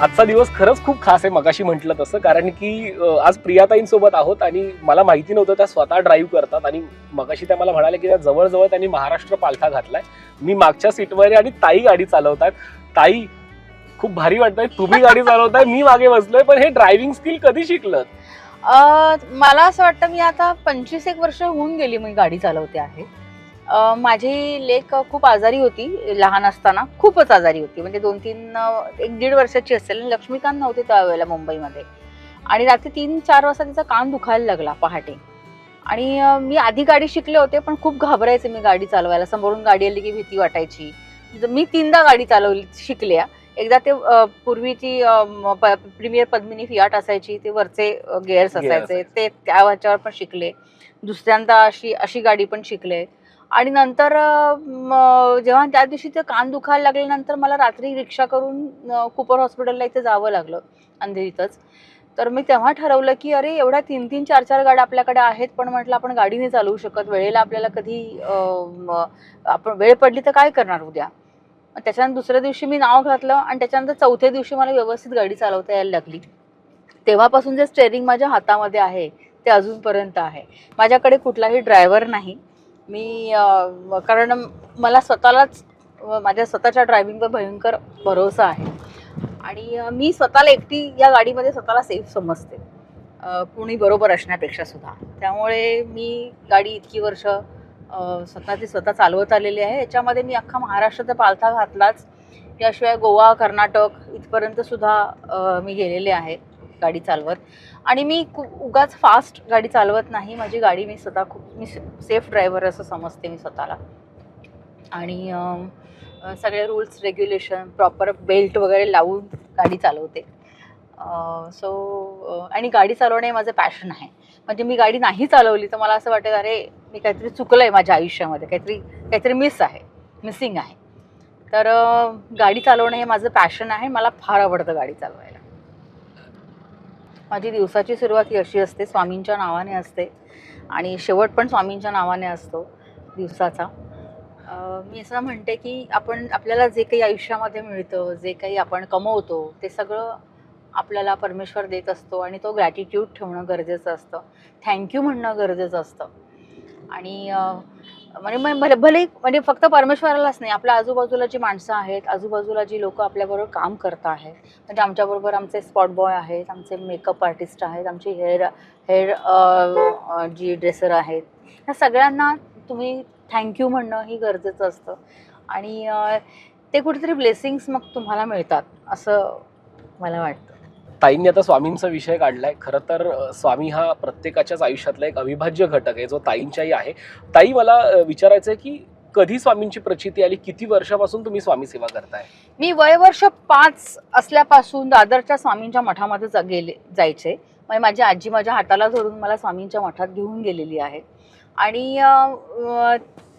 आजचा दिवस खरंच खूप खास आहे मगाशी म्हटलं तसं. कारण की आज प्रियाताईंसोबत आहोत आणि मला माहिती नव्हतं त्या स्वतः ड्राईव्ह करतात आणि मगाशी त्या मला म्हणाले की त्या जवळजवळ त्यांनी महाराष्ट्र पालथा घातलाय. मी मागच्या सीटवर आहे आणि ताई गाडी चालवतात ताई खूप भारी वाटतंय तुम्ही गाडी चालवताय मी मागे बसलोय पण हे ड्रायव्हिंग स्किल कधी शिकलं मला असं वाटतं मी आता पंचवीस एक वर्ष होऊन गेली मी गाडी चालवते आहे. माझी लेक खूप आजारी होती लहान असताना खूपच आजारी होती. म्हणजे दोन तीन एक दीड वर्षाची असेल आणि लक्ष्मीकांत नव्हते त्यावेळेला मुंबईमध्ये. आणि रात्री तीन चार वाजता तिचा कान दुखायला लागला पहाटे. आणि मी आधी गाडी शिकले होते पण खूप घाबरायचे मी गाडी चालवायला. समोरून गाडी आली की भीती वाटायची. मी तीनदा गाडी चालवली शिकले एकदा ते पूर्वीची प्रीमियर पद्मिनी फियाट असायची ते वरचे गेअर्स असायचे. ते त्या ह्याच्यावर पण शिकले. दुसऱ्यांदा अशी अशी गाडी पण शिकले. आणि नंतर जेव्हा त्या दिवशी ते कान दुखायला लागल्यानंतर मला रात्री रिक्षा करून कुपर हॉस्पिटलला इथे जावं लागलं अंधेरीतच. तर मी तेव्हा ठरवलं की अरे एवढ्या तीन तीन चार चार गाड्या आपल्याकडे आहेत पण म्हटलं आपण गाडी नाही चालवू शकत वेळेला आपल्याला कधी आपण वेळ पडली तर काय करणार उद्या? त्याच्यानंतर दुसऱ्या दिवशी मी नाव घातलं आणि त्याच्यानंतर चौथ्या दिवशी मला व्यवस्थित गाडी चालवता यायला लागली. तेव्हापासून जे स्टेअरिंग माझ्या हातामध्ये आहे ते अजूनपर्यंत आहे. माझ्याकडे कुठलाही ड्रायव्हर नाही. मी कारण मला स्वतःलाच माझ्या स्वतःच्या ड्रायव्हिंगवर भयंकर भरोसा आहे. आणि मी स्वतःला एकटी या गाडीमध्ये स्वतःला सेफ समजते. कुणी बरोबर असण्यापेक्षा सुद्धा. त्यामुळे मी गाडी इतकी वर्ष स्वतःची स्वतः चालवत आलेली आहे. याच्यामध्ये मी अख्खा महाराष्ट्राचा पालथा घातलाच. याशिवाय गोवा कर्नाटक इथपर्यंत सुद्धा मी गेलेले आहे. गाडी चालवत. आणि मी कु उगाच फास्ट गाडी चालवत नाही. माझी गाडी मी स्वतः खूप मी सेफ ड्रायव्हर असं समजते मी स्वतःला. आणि सगळे रूल्स रेग्युलेशन प्रॉपर बेल्ट वगैरे लावून गाडी चालवते. सो आणि गाडी चालवणे हे माझं पॅशन आहे. म्हणजे मी गाडी नाही चालवली तर मला असं वाटतं अरे मी काहीतरी चुकलं आहे माझ्या आयुष्यामध्ये. काहीतरी काहीतरी मिस आहे मिसिंग आहे. तर गाडी चालवणं हे माझं पॅशन आहे. मला फार आवडतं गाडी चालवायला. माझी दिवसाची सुरुवात ही अशी असते स्वामींच्या नावाने असते आणि शेवट पण स्वामींच्या नावाने असतो दिवसाचा. मी असं म्हणते की आपण आपल्याला जे काही आयुष्यामध्ये मिळतं जे काही आपण कमवतो ते सगळं आपल्याला परमेश्वर देत असतो आणि तो ग्रॅटिट्यूड ठेवणं गरजेचं असतं. थँक्यू म्हणणं गरजेचं असतं. आणि म्हणजे भले भले म्हणजे फक्त परमेश्वरालाच नाही आपल्या आजूबाजूला जी माणसं आहेत आजूबाजूला जी लोक आपल्याबरोबर काम करत आहेत म्हणजे आमच्याबरोबर आमचे स्पॉट बॉय आहेत आमचे मेकअप आर्टिस्ट आहेत आमचे हेअर हेअर जी ड्रेसर आहेत ह्या सगळ्यांना तुम्ही थँक्यू म्हणणं ही गरजेचं असतं. आणि ते कुठेतरी ब्लेसिंग्स मग तुम्हाला मिळतात असं मला वाटतं. ताईंनी आता स्वामींचा विषय काढलाय. खरं तर स्वामी हा प्रत्येकाच्याच आयुष्यातला एक अविभाज्य घटक आहे जो ताईंच्याही आहे. ताई मला विचारायचं आहे की कधी स्वामींची प्रचिती आली? किती वर्षापासून तुम्ही स्वामी सेवा करताय? मी वयवर्ष पाच असल्यापासून दादरच्या स्वामींच्या मठामध्ये जा- गेले जायचे. म्हणजे माझी आजी माझ्या हाताला धरून मला स्वामींच्या मठात घेऊन गेलेली आहे. आणि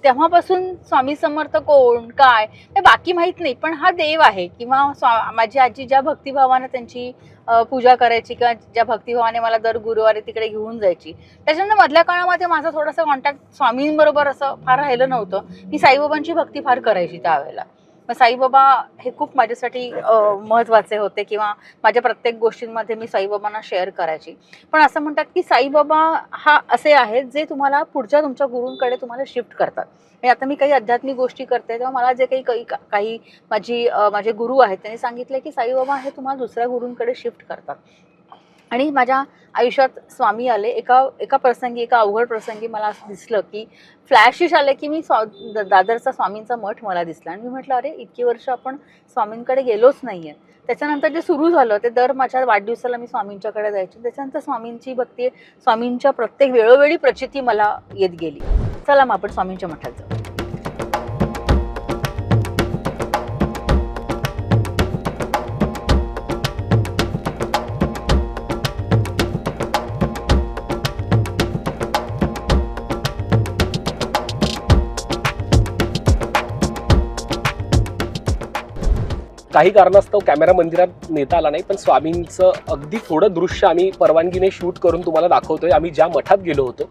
तेव्हापासून स्वामी समर्थ कोण काय? हे बाकी माहीत नाही पण हा देव आहे. किंवा स्वा माझी आजी ज्या भक्तिभावानं त्यांची पूजा करायची किंवा ज्या भक्तिभावाने मला दर गुरुवारी तिकडे घेऊन जायची त्याच्यानंतर मधल्या काळामध्ये माझा थोडासा कॉन्टॅक्ट स्वामींबरोबर असं फार राहिलं नव्हतं. मी साईबाबांची भक्ती फार करायची त्यावेळेला. मग साईबाबा हे खूप माझ्यासाठी महत्त्वाचे होते किंवा माझ्या प्रत्येक गोष्टींमध्ये मी साईबाबांना शेअर करायची. पण असं म्हणतात की साईबाबा हा असे आहेत जे तुम्हाला पुढच्या तुमच्या गुरूंकडे तुम्हाला शिफ्ट करतात. म्हणजे आता मी काही अध्यात्मिक गोष्टी करते तेव्हा मला जे काही काही काही माझी माझे गुरु आहेत त्यांनी सांगितले की साईबाबा हे तुम्हाला दुसऱ्या गुरूंकडे शिफ्ट करतात. आणि माझ्या आयुष्यात स्वामी आले. एका एका प्रसंगी एका अवघड प्रसंगी मला असं दिसलं की फ्लॅशिश आले की मी स्वा दादरचा स्वामींचा मठ मला दिसला. आणि मी म्हटलं अरे इतकी वर्ष आपण स्वामींकडे गेलोच नाही आहे त्याच्यानंतर जे सुरू झालं ते दर माझ्या वाढदिवसाला मी स्वामींच्याकडे जायचे. त्याच्यानंतर स्वामींची भक्ती स्वामींच्या प्रत्येक वेळोवेळी प्रचिती मला येत गेली. चला मग आपण स्वामींच्या मठात जाऊ. काही कारणास्तव कॅमेरा मंदिरात नेता आला नाही पण स्वामींचं अगदी थोडं दृश्य आम्ही परवानगीने शूट करून तुम्हाला दाखवतोय. आम्ही ज्या मठात गेलो होतो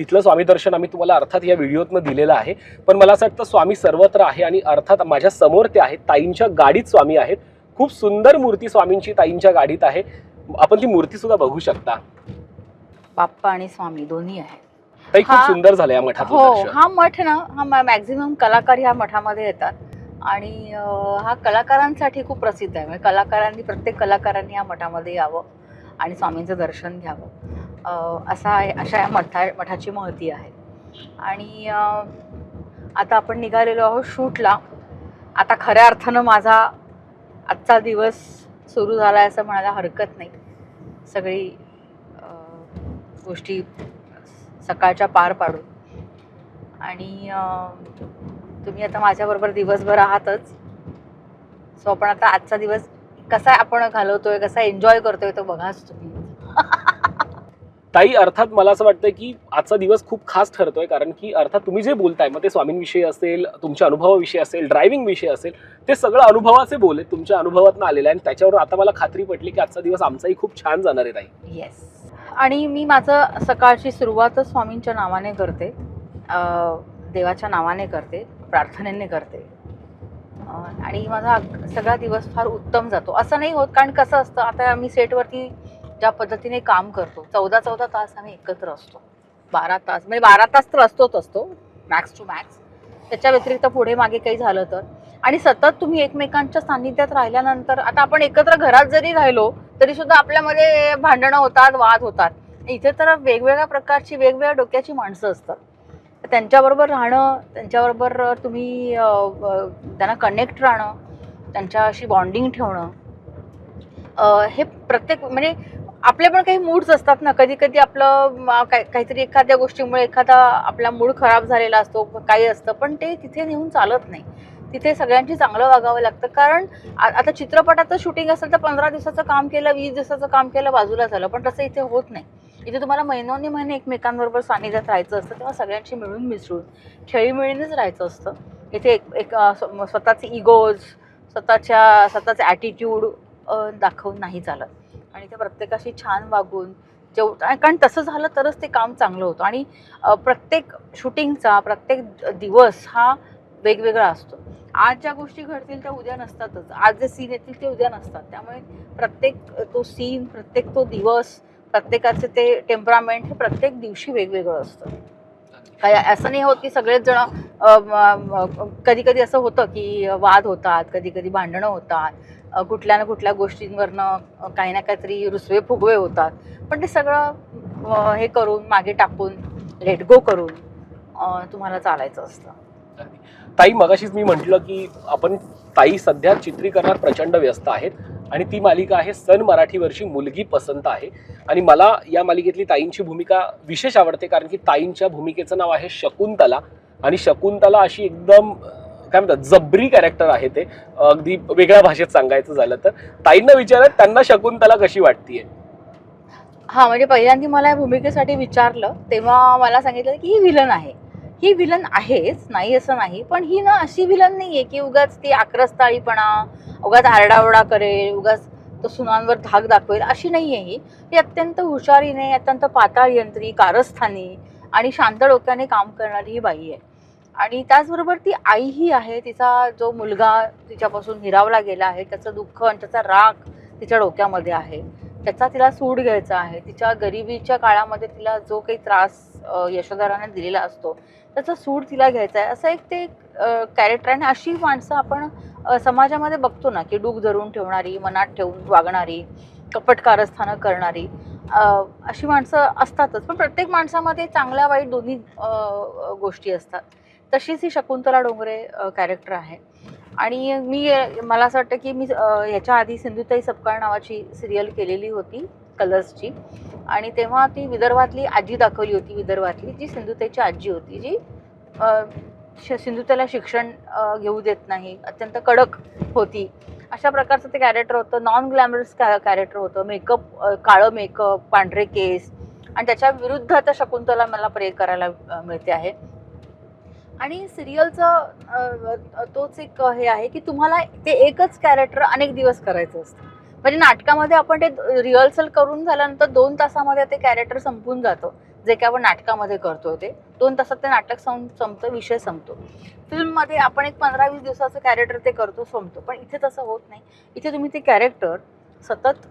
तिथलं स्वामी दर्शन आम्ही तुम्हाला अर्थात या व्हिडिओतनं दिलेलं आहे. पण मला असं वाटतं स्वामी सर्वत्र आहे आणि अर्थात माझ्यासमोर ते आहेत ताईंच्या गाडीत स्वामी आहेत. खूप सुंदर मूर्ती स्वामींची ताईंच्या गाडीत आहे. आपण ती मूर्ती सुद्धा बघू शकता. बाप्पा आणि स्वामी दोन्ही आहे ताई खूप हा- सुंदर झालं या मठातलं हो हा मठ ना हा मॅक्झिमम कलाकार ह्या मठामध्ये येतात. आणि हा कलाकारांसाठी खूप प्रसिद्ध आहे. म्हणजे कलाकारांनी प्रत्येक कलाकारांनी या मठामध्ये यावं आणि स्वामींचं दर्शन घ्यावं. असा आहे अशा या मठा मठाची महती आहे. आणि आता आपण निघालेलो आहोत शूटला. आता खऱ्या अर्थानं माझा आजचा दिवस सुरू झाला आहे असं म्हणायला हरकत नाही. सगळी गोष्टी सकाळच्या पार पाडून. आणि तुम्ही आता माझ्याबरोबर दिवसभर आहातच. सो आपण आता आजचा दिवस कसा आपण घालवतोय कसा एन्जॉय करतोय तो बघाच तुम्ही. ताई अर्थात मला असं वाटतं की आजचा दिवस खूप खास ठरतोय कारण की अर्थात तुम्ही जे बोलताय मग ते स्वामींविषयी असेल तुमच्या अनुभवाविषयी असेल ड्रायव्हिंग विषयी असेल ते सगळं अनुभवाचे बोल आहेत तुमच्या अनुभवातून आलेलं आहे. आणि त्याच्यावर आता मला खात्री पटली की आजचा दिवस आमचाही खूप छान जाणार आहे ताई. येस आणि मी माझं सकाळची सुरुवातच स्वामींच्या नावाने करते. देवाच्या नावाने करते. प्रार्थनेने करते. आणि माझा सगळा दिवस फार उत्तम जातो. असं नाही होत कारण कसं असतं आता आम्ही सेटवरती ज्या पद्धतीने काम करतो चौदा चौदा तास आम्ही एकत्र असतो. बारा तास म्हणजे बारा तास तर असतोच असतो मॅक्स टू मॅक्स त्याच्या व्यतिरिक्त पुढे मागे काही झालं तर. आणि सतत तुम्ही एकमेकांच्या सान्निध्यात राहिल्यानंतर आता आपण एकत्र घरात जरी राहिलो तरी सुद्धा आपल्यामध्ये भांडणं होतात वाद होतात. इथे तर वेगवेगळ्या प्रकारची वेगवेगळ्या डोक्याची माणसं असतात. त्यांच्याबरोबर राहणं त्यांच्याबरोबर तुम्ही त्यांना कनेक्ट राहणं त्यांच्याशी बॉन्डिंग ठेवणं हे प्रत्येक म्हणजे आपले पण काही मूड्स असतात ना. कधी कधी आपलं काय काहीतरी एखाद्या गोष्टीमुळे एखादा आपला मूड खराब झालेला असतो काही असतं पण ते तिथे नेऊन चालत नाही. तिथे सगळ्यांशी चांगलं वागावं लागतं. कारण आता चित्रपटाचं शूटिंग असेल तर पंधरा दिवसाचं काम केलं वीस दिवसाचं काम केलं बाजूला झालं पण तसं इथे होत नाही. इथे तुम्हाला महिनोनी महिने एकमेकांबरोबर सानिध्यात राहायचं असतं तेव्हा सगळ्यांशी मिळून मिसळून खेळीमिळीनेच राहायचं असतं. इथे एक एक स्व- स्वतःचे इगोज स्वतःच्या स्वतःचे ॲटिट्यूड दाखवून नाही चालत. आणि ते प्रत्येकाशी छान वागून जेव कारण तसं झालं तरच ते काम चांगलं होतं. आणि प्रत्येक शूटिंगचा प्रत्येक दिवस हा वेगवेगळा असतो. आज ज्या गोष्टी घडतील त्या उद्या नसतातच. आज जे सीन येतील ते उद्या नसतात. त्यामुळे प्रत्येक तो सीन प्रत्येक तो दिवस प्रत्येकाचे ते टेम्परामेंट हे प्रत्येक दिवशी वेगवेगळं असतं. काय असं नाही होत की सगळेच जण कधी कधी असं होतं की वाद होतात कधी कधी भांडणं होतात कुठल्या ना कुठल्या गोष्टींवरनं काही ना काहीतरी रुसवे फुगवे होतात. पण ते सगळं हे करून मागे टाकून लेट गो करून तुम्हाला चालायचं असतं. ताई मगाशीच मी म्हटलं की आपण ताई सध्या चित्रीकरणात प्रचंड व्यस्त आहेत. आणि ती मालिका आहे सन मराठीवरची मुलगी पसंत आहे. आणि मला या मालिकेतली ताईंची भूमिका विशेष आवडते कारण की ताईंच्या भूमिकेचं नाव आहे शकुंतला. आणि शकुंतला अशी एकदम काय म्हणतात जबरी कॅरेक्टर आहे ते. अगदी वेगळ्या भाषेत सांगायचं झालं तर. ताईंना विचारत त्यांना शकुंतला कशी वाटतीये? हा म्हणजे पहिल्यांदा मला या भूमिकेसाठी विचारलं तेव्हा मला सांगितलं की ही विलन आहे. ही विलन आहेच नाही असं नाही. पण ही ना अशी विलन नाही आहे की उगाच ती आक्रस्ताळीपणा उगाच आरडाओरडा करेल उगाच तो सुनांवर धाक दाखवेल अशी नाही आहे ही. ही अत्यंत हुशारीने अत्यंत पाताळ यंत्री कारस्थानी आणि शांत डोक्याने काम करणारी ही बाई आहे. आणि त्याचबरोबर ती आईही आहे तिचा जो मुलगा तिच्यापासून हिरावला गेला आहे त्याचं दुःख आणि त्याचा राग तिच्या डोक्यामध्ये आहे. त्याचा तिला सूड घ्यायचा आहे. तिच्या गरिबीच्या काळामध्ये तिला जो काही त्रास यशोधराने दिलेला असतो त्याचा सूड तिला घ्यायचा आहे. असं एक ते कॅरेक्टर आहे. आणि अशी माणसं आपण समाजामध्ये बघतो ना की डूक धरून ठेवणारी मनात ठेवून वागणारी कपट कारस्थानं करणारी अशी माणसं असतातच. पण प्रत्येक माणसामध्ये चांगल्या वाईट दोन्ही गोष्टी असतात. तशीच ही शकुंतला डोंगरे कॅरेक्टर आहे. आणि मी मला असं वाटतं की मी ह्याच्या आधी सिंधुताई सपकाळ नावाची सिरियल केलेली होती कलर्सची आणि तेव्हा ती विदर्भातली आजी दाखवली होती विदर्भातली जी सिंधुताईची आजी होती जी श- सिंधुताईला शिक्षण घेऊ देत नाही अत्यंत कडक होती. अशा प्रकारचं ते कॅरेक्टर होतं. नॉन ग्लॅमरस कॅरेक्टर होतं. मेकअप काळं मेकअप पांढरे केस. आणि त्याच्या विरुद्ध आता शकुंतला मला प्रे करायला मिळते आहे. आणि सिरियलचं तोच एक हे आहे की तुम्हाला ते एकच कॅरेक्टर अनेक दिवस करायचं असतं. म्हणजे नाटकामध्ये आपण ते रिहर्सल करून झाल्यानंतर दोन तासामध्ये ते कॅरेक्टर संपून जातं. जे काय आपण नाटकामध्ये करतो ते. दोन तासात ते नाटक सं संपतं विषय संपतो. फिल्ममध्ये आपण एक पंधरा वीस दिवसाचं कॅरेक्टर ते करतो संपतो. पण इथे तसं होत नाही. इथे तुम्ही ते कॅरेक्टर सतत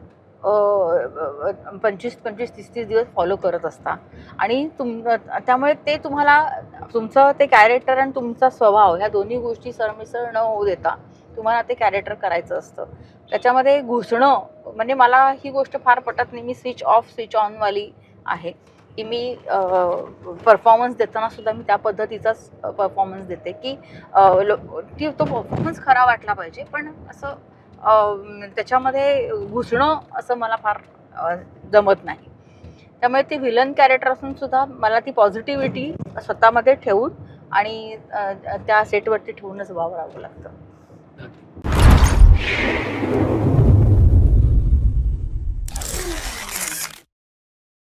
पंचवीस पंचवीस तीस तीस दिवस फॉलो करत असता. आणि तुम त्यामुळे ते तुम्हाला तुमचं ते कॅरेक्टर आणि तुमचा स्वभाव ह्या दोन्ही गोष्टी सरमिसळ न होऊ देता तुम्हाला ते कॅरेक्टर करायचं असतं. त्याच्यामध्ये घुसणं म्हणजे मला ही गोष्ट फार पटत नाही. मी स्विच ऑफ स्विच ऑनवाली आहे. की मी परफॉर्मन्स देताना सुद्धा मी त्या पद्धतीचाच परफॉर्मन्स देते. की लो- ती तो परफॉर्मन्स खरा वाटला पाहिजे. पण असं त्याच्यामध्ये घुसणं असं मला फार जमत नाही. त्यामुळे ती विलन कॅरेक्टर असून सुद्धा मला ती पॉझिटिव्हिटी स्वतःमध्ये ठेवून आणि त्या सेटवरती ठेवूनच वावरावं लागतं.